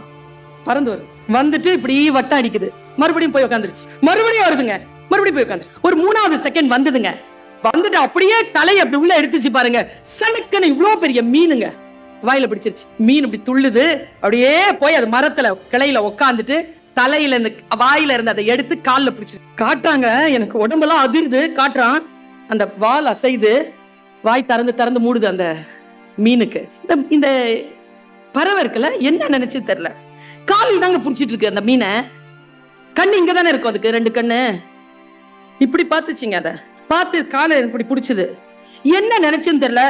பறந்து வருது. வந்துட்டு இப்படி வட்டம் அடிக்குது. மறுபடியும் போய் உட்காந்துருச்சு. மறுபடியும் வருதுங்க. மறுபடியும் போய் உட்காந்துருச்சு. ஒரு மூணாவது செகண்ட் வந்ததுங்க. வந்துட்டு அப்படியே தலை அப்படி உள்ள எடுத்துச்சு பாருங்க. சலுக்குன்னு இவ்வளோ பெரிய மீனுங்க. வாயில பிடிச்சிருச்சு. மீன் இப்படி துள்ளுது. அப்படியே போய் அது மரத்துல கிளையில உட்காந்துட்டு தலையில இருந்து வாயில இருந்து அதை எடுத்து காலில் பிடிச்சி. காட்டுறாங்க. எனக்கு உடம்பெல்லாம் அதிர்து. காட்டுறான். அந்த வால் அசைது வாய் திறந்து திறந்து மூடுது அந்த மீனுக்கு. இந்த இந்த பறவை இருக்குல்ல என்ன நினைச்சு தெரியல. காலில் தாங்க பிடிச்சிட்டு இருக்கு அந்த மீனை. கண்ணு இங்க தானே இருக்கும் அதுக்கு ரெண்டு கண்ணு. இப்படி பார்த்துச்சிங்க அதை. பார்த்து காலை இப்படி பிடிச்சது. என்ன நினைச்சுன்னு தெரியல.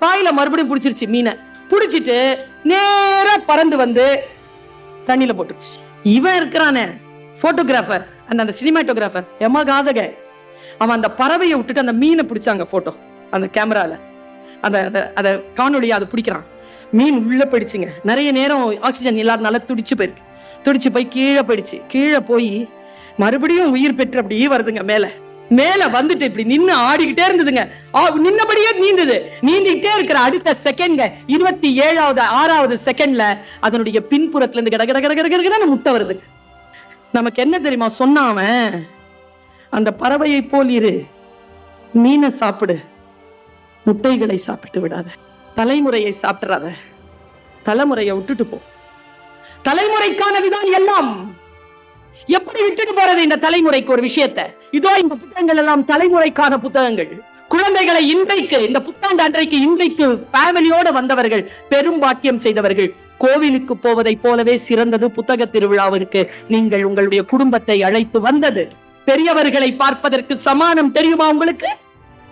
வாயில மறுபடியும் பிடிச்சிருச்சு மீனை. பிடிச்சிட்டு நேரா பறந்து வந்து தண்ணியில போட்டுருச்சு. இவன் இருக்கிறானே போட்டோகிராஃபர் அந்த அந்த சினிமாட்டோகிராஃபர் எமகாதக அவன் அந்த பறவையை விட்டுட்டு அந்த மீனை பிடிச்சாங்க போட்டோ அந்த கேமரால அந்த அதை அதை காணொலியை அதை பிடிக்கிறான். மீன் உள்ள போயிடுச்சுங்க. நிறைய நேரம் ஆக்சிஜன் இல்லாதனால துடிச்சு போயிருக்கு. துடிச்சு போய் கீழே போயிடுச்சு. கீழே போய் மறுபடியும் உயிர் பெற்று அப்படியே வருதுங்க மேலே. மேல வந்துட்டு இப்படி நின்னு ஆடிக்கிட்டே இருந்ததுங்க. நின்னபடியே நீந்தது. நீந்திக்கிட்டே இருக்கிற அடுத்த செகண்ட்ங்க இருபத்தி ஏழாவது ஆறாவது செகண்ட்ல அதனுடைய பின்புறத்துல இருந்து கிட கட கிட கிட கிட முட்டை வருது. நமக்கு என்ன தெரியுமா? சொன்னாவன் அந்த பறவையை போல் இரு. மீனை சாப்பிடு. முட்டைகளை சாப்பிட்டு விடாத. தலைமுறையை சாப்பிட்றாத தலைமுறையை விட்டுட்டு போ. தலைமுறைக்கானதுதான் எல்லாம். எப்படி விட்டுட்டு போறது இந்த தலைமுறைக்கு ஒரு விஷயத்தை? இதோ இந்த புத்தகங்கள் எல்லாம் தலைமுறைக்கான புத்தகங்கள். குழந்தைகளை இன்றைக்கு இந்த புத்தாண்டு அன்றைக்கு இன்றைக்கு ஃபேமிலியோட வந்தவர்கள் பெரும் பாக்கியம் செய்தவர்கள் கோவிலுக்கு போவதை போலவே சிறந்தது புத்தக திருவிழாவிற்கு நீங்கள் உங்களுடைய குடும்பத்தை அழைத்து வந்தது. பெரியவர்களை பார்ப்பதற்கு சமானம் தெரியுமா உங்களுக்கு?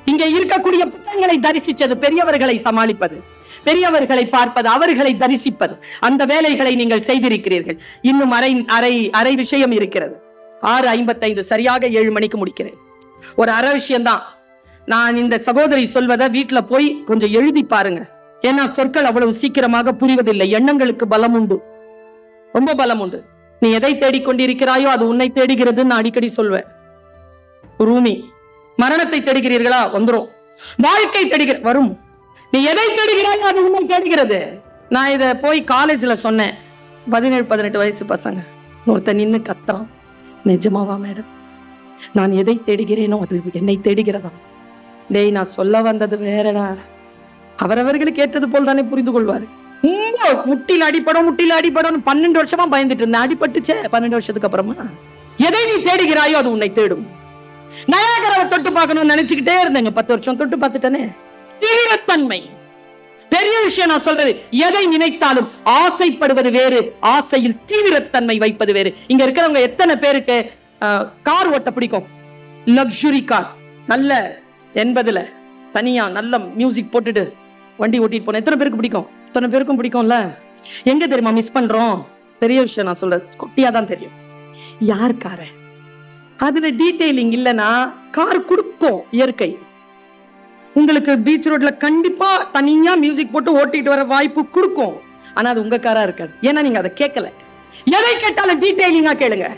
இங்க இருக்கக்கூடிய புத்தகங்களை தரிசிச்சது பெரியவர்களை சமாளிப்பது. பெரியவர்களை பார்ப்பது அவர்களை தரிசிப்பது. அந்த வேலைகளை நீங்கள் செய்திருக்கிறீர்கள். இன்னும் அரை அரை அரை விஷயம் இருக்கிறது. ஆறு ஐம்பத்தைந்து சரியாக ஏழு மணிக்கு முடிக்கிறேன். ஒரு அரை விஷயம்தான். நான் இந்த சகோதரி சொல்வதை வீட்டுல போய் கொஞ்சம் எழுதி பாருங்க. ஏன்னா சொற்கள் அவ்வளவு சீக்கிரமாக புரிவதில்லை. எண்ணங்களுக்கு பலம் உண்டு. ரொம்ப பலம் உண்டு. நீ எதை தேடிக்கொண்டிருக்கிறாயோ அது உன்னை தேடுகிறதுன்னு நான் அடிக்கடி சொல்வேன். ரூமி மரணத்தை தேடுகிறீர்களா? வந்துரும். வாழ்க்கை தேடுகிற வரும். நீ எதை தேடுகிறாயோ? அது உன்னை தேடுகிறது. நான் இத போய் காலேஜ்ல சொன்னேன். பதினேழு பதினெட்டு வயசு பசங்க. ஒருத்தன் நின்று கத்துறான். நிஜமாவா மேடம் நான் எதை தேடுகிறேனோ அது என்னை தேடுகிறதா? டேய் நான் சொல்ல வந்தது வேறடா. அவரவர்களுக்கு ஏற்றது போல் தானே புரிந்து கொள்வார். முட்டில அடிப்படும் முட்டில அடிப்படும் பன்னெண்டு வருஷமா பயந்துட்டு இருந்தேன். அடிபட்டுச்சே பன்னெண்டு வருஷத்துக்கு அப்புறமா. எதை நீ தேடுகிறாயோ அது உன்னை தேடும். நயாகரவை தொட்டு பார்க்கணும்னு நினைச்சுக்கிட்டே இருந்தேங்க. பத்து வருஷம் தொட்டு பார்த்துட்டேனே. தீவிரத்தன்மை பெரிய விஷயம் நான் சொல்றது எதை நினைத்தாலும் ஆசைப்படுவது வேறு ஆசையில் தீவிரத்தன்மை வைப்பது வேறு. இங்க இருக்கிறவங்க எத்தனை பேருக்கு கார் ஓட்ட பிடிக்கும்? லக்ஸுரி கார் நல்ல எண்பதுல தனியா நல்ல மியூசிக் போட்டுட்டு வண்டி ஓட்டிட்டு போன எத்தனை பேருக்கு பிடிக்கும்? எத்தனை பேருக்கும் பிடிக்கும்ல? எங்க தெரியுமா மிஸ் பண்றோம்? பெரிய விஷயம் நான் சொல்றது குட்டியா தான் தெரியும். யார் கார அதுல டீட்டெயிலிங் இல்லைன்னா கார் கொடுக்கும் இயற்கை. உங்களுக்கு பீச் ரோட்ல கண்டிப்பா தனியா மியூசிக் போட்டு ஓட்டிட்டு வர வாய்ப்பு கொடுக்கும். ஆனா அது உங்க காரா இருக்காது. ஏன்னா நீங்க அதை கேட்கல. எதை கேட்டாலும் டீடைலிங்கா கேளுங்க.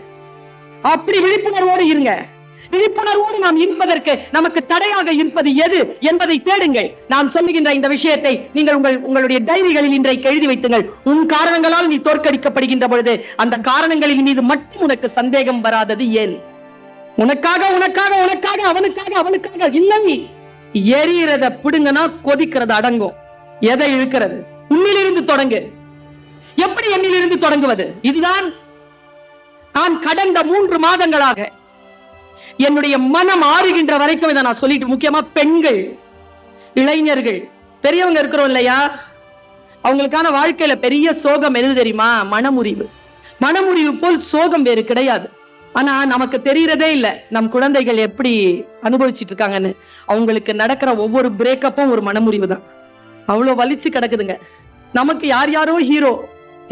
அப்படி விழிப்புணர்வோடு இருங்க. விழிப்புணர்வோடு நாம் இருப்பதற்கு நமக்கு தடையாக இருப்பது எது என்பதை தேடுங்கள். நாம் சொல்லுகின்ற இந்த விஷயத்தை நீங்கள் உங்கள் உங்களுடைய டைரிகளில் இன்றைக்கு எழுதி வைத்துங்கள். உன் காரணங்களால் நீ தோற்கடிக்கப்படுகின்ற பொழுது அந்த காரணங்களின் மீது மட்டும் உனக்கு சந்தேகம் வராதது ஏன்? உனக்காக உனக்காக உனக்காக அவனுக்காக அவனுக்காக. இல்லை எரியறத பிடுங்கன்னா கொதிக்கிறது அடங்கும். எதை இழுக்கிறது? உன்னிலிருந்து தொடங்கு. எப்படி என்னிலிருந்து தொடங்குவது? இதுதான் நான் கடந்த மூன்று மாதங்களாக என்னுடைய மனம் ஆறுகின்ற வரைக்கும் இதை நான் சொல்லிட்டு முக்கியமா பெண்கள் இளைஞர்கள். பெரியவங்க இருக்கிறோம் இல்லையா? அவங்களுக்கான வாழ்க்கையில பெரிய சோகம் எது தெரியுமா? மனமுறிவு. மனமுறிவு போல் சோகம் வேறு கிடையாது. ஆனா நமக்கு தெரியறதே இல்லை. நம் குழந்தைகள் எப்படி அனுபவிச்சிட்டு இருக்காங்கன்னு அவங்களுக்கு நடக்கிற ஒவ்வொரு பிரேக்கப்பும் ஒரு மனமுறிவு தான் அவ்வளோ வலிச்சு கிடக்குதுங்க. நமக்கு யார் யாரோ ஹீரோ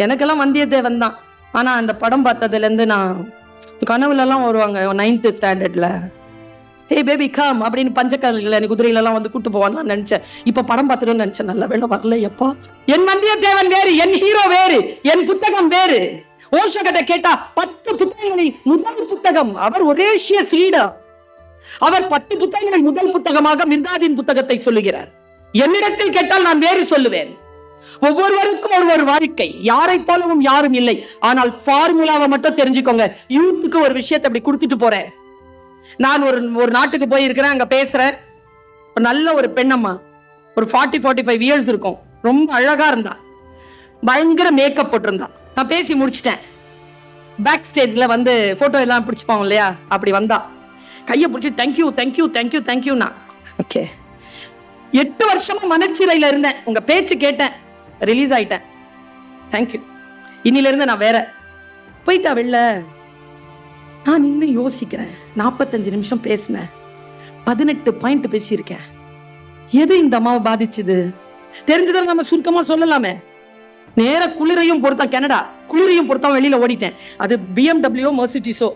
எனக்கெல்லாம் வந்தியத்தேவன் தான். ஆனா அந்த படம் பார்த்ததுலேருந்து நான் கனவுலலாம் வருவாங்க நைன்த்து ஸ்டாண்டர்டில் ஏய் பேபி கம் அப்படின்னு பஞ்சக்கல்ல குதிரையிலலாம் வந்து கூட்டு போவான்னு நினைச்சேன். இப்ப படம் பார்த்துட்டு நினைச்சேன். நல்ல வேலை வரல எப்பா என் வந்தியத்தேவன் வேறு என் ஹீரோ வேறு என் புத்தகம் வேறு. ஓஷகட்ட கேட்டா பத்து புத்தகங்களில் முதல் புத்தகம். அவர் ஒரேஷிய ஸ்ரீடா. அவர் பத்து புத்தகங்களை முதல் புத்தகமாக மிர்தாதின் புத்தகத்தை சொல்லுகிறார். என்னிடத்தில் கேட்டால் நான் வேறு சொல்லுவேன். ஒவ்வொருவருக்கும் ஒரு ஒரு வாழ்க்கை யாரை போலவும் யாரும் இல்லை. ஆனால் ஃபார்முலாவை மட்டும் தெரிஞ்சுக்கோங்க. யூத்துக்கு ஒரு விஷயத்தை அப்படி கொடுத்துட்டு போறேன். நான் ஒரு ஒரு நாட்டுக்கு போயிருக்கிறேன் அங்க பேசுறேன் நல்ல ஒரு பெண்ணம்மா. ஒரு ஃபார்ட்டி ஃபார்ட்டி ஃபைவ் இயர்ஸ் இருக்கும். ரொம்ப அழகா இருந்தா. பயங்கர மேக்கப் போட்டிருந்தா. நான் பேசி முடிச்சிட்டேன். பேக் ஸ்டேஜில் வந்து ஃபோட்டோ எல்லாம் பிடிச்சிப்பாங்க இல்லையா? அப்படி வந்தா. கையை பிடிச்சி thank you thank you thank you தேங்க்யூண்ணா ஓகே எட்டு வருஷமா மனச்சிறையில் இருந்தேன். உங்க பேச்சு கேட்டேன். ரிலீஸ் ஆயிட்டேன். தேங்க்யூ இன்னிலிருந்து நான் வேற. போயிட்டா வெளில. நான் இன்னும் யோசிக்கிறேன். நாற்பத்தஞ்சு நிமிஷம் பேசினேன். பதினெட்டு பாயிண்ட் பேசியிருக்கேன். எது இந்த அம்மாவை பாதிச்சுது? தெரிஞ்சதை நம்ம சுருக்கமாக சொல்லலாமே. நேர குளிரையும் பொறுத்தான் கனடா குளிரையும் பொறுத்தான் வெளியில ஓடிட்டேன். அது பிஎம்டபிள்யூ மர்சிட்டிஸோ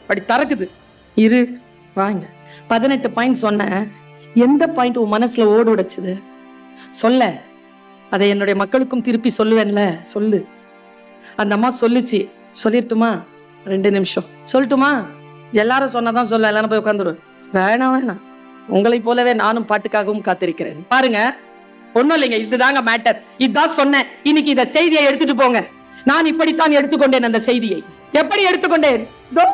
அப்படி திறக்குது. இரு வாங்க. பதினெட்டு பாயிண்ட் சொன்னேன் எந்த பாயிண்ட் உன் மனசுல ஓடு உடைச்சது? சொல்ல. அதை என்னுடைய மக்களுக்கும் திருப்பி சொல்லுவேன்ல சொல்லு. அந்த அம்மா சொல்லுச்சு. சொல்லிட்டுமா? ரெண்டு நிமிஷம். சொல்லட்டுமா? எல்லாரும் சொன்னதான் சொல்ல எல்லாரும் போய் உட்காந்துரு வேணாம் வேணாம். உங்களைப் போலவே நானும் பாட்டுக்காகவும் காத்திருக்கிறேன். பாருங்க. ஒண்ணும் இல்லைங்க இதுதாங்க மேட்டர் இதுதான் சொன்னேன். இன்னைக்கு இந்த செய்தியை எடுத்துட்டு போங்க. நான் இப்படித்தான் எடுத்துக்கொண்டேன் அந்த செய்தியை. எப்படி எடுத்துக்கொண்டேன்? இதோ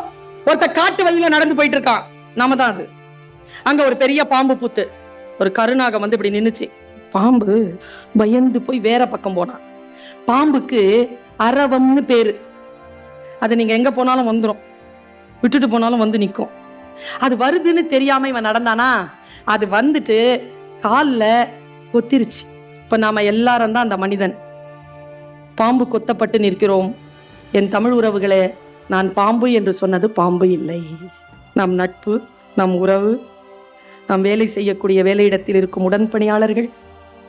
ஒருத்த காட்டு வழியில நடந்து போயிட்டு இருக்கான் நாம தான் அது. அங்க ஒரு பெரிய பாம்பு பூத்து ஒரு கருநாகம் வந்து இப்படி நின்னுச்சு. பாம்பு பயந்து போய் வேற பக்கம் போனான். பாம்புக்கு அரவம்னு பேரு. அது நீங்க எங்க போனாலும் வந்துடும் விட்டுட்டு போனாலும் வந்து நிற்கும் அது வருதுன்னு தெரியாம இவன் நடந்தானா? அது வந்துட்டு காலில் கொத்திருச்சு. இப்ப நாம எல்லாரும் தான் அந்த மனிதன். பாம்பு கொத்தப்பட்டு நிற்கிறோம். என் தமிழ் உறவுகளே நான் பாம்பு என்று சொன்னது பாம்பு இல்லை. நம் நட்பு நம் உறவு நாம் வேலை செய்யக்கூடிய வேலையிடத்தில் இருக்கும் உடன்பணியாளர்கள்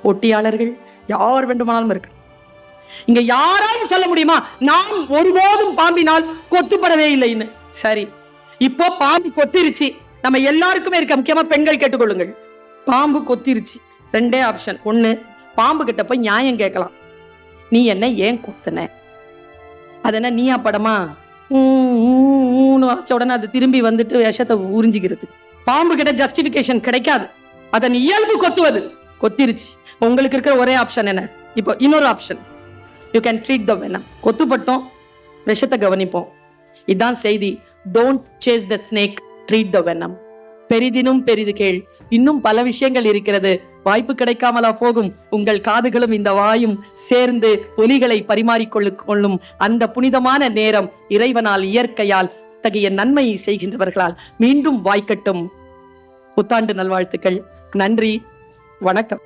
போட்டியாளர்கள் யார் வேண்டுமானாலும் இருக்கு இங்க யாராலும் சொல்ல முடியுமா? நாம் ஒருபோதும் பாம்பினால் கொத்துப்படவே இல்லைன்னு. சரி இப்போ பாம்பு கொத்திருச்சு. நம்ம எல்லாருக்குமே இருக்க? முக்கியமா பெண்கள் கேட்டுக்கொள்ளுங்கள். பாம்பு கொத்திருச்சு. ரெண்டே ஆப்ஷன் ஒன்று பாம்பு கிட்ட போய் நியாயம் கேட்கலாம். நீ என்ன ஏன் கொத்துன? அது என்ன நீயா படமா? ஊன்னு வரைச்ச உடனே அது திரும்பி வந்துட்டு விஷத்தை உறிஞ்சிக்கிறது. பாம்பு கிட்ட ஜஸ்டிஃபிகேஷன் கிடைக்காது அதன் இயல்பு கொத்துவது. கொத்திருச்சு. உங்களுக்கு இருக்கிற ஒரே ஆப்ஷன் என்ன? இப்போ இன்னொரு option you can treat the venom கொத்துப்பட்டோம். விஷத்தை கவனிப்போம். இதான் செய்தி. Don't chase the snake treat the venom பெரிதினும் பெரிது கேள். இன்னும் பல விஷயங்கள் இருக்கிறது. வாய்ப்பு கிடைக்காமலா போகும். உங்கள் காதுகளும் இந்த வாயும் சேர்ந்து ஒலிகளை பரிமாறிக்கொள்ளு கொள்ளும் அந்த புனிதமான நேரம் இறைவனால் இயற்கையால் அத்தகைய நன்மையை செய்கின்றவர்களால் மீண்டும் வாய்க்கட்டும். புத்தாண்டு நல்வாழ்த்துக்கள். நன்றி. வணக்கம்.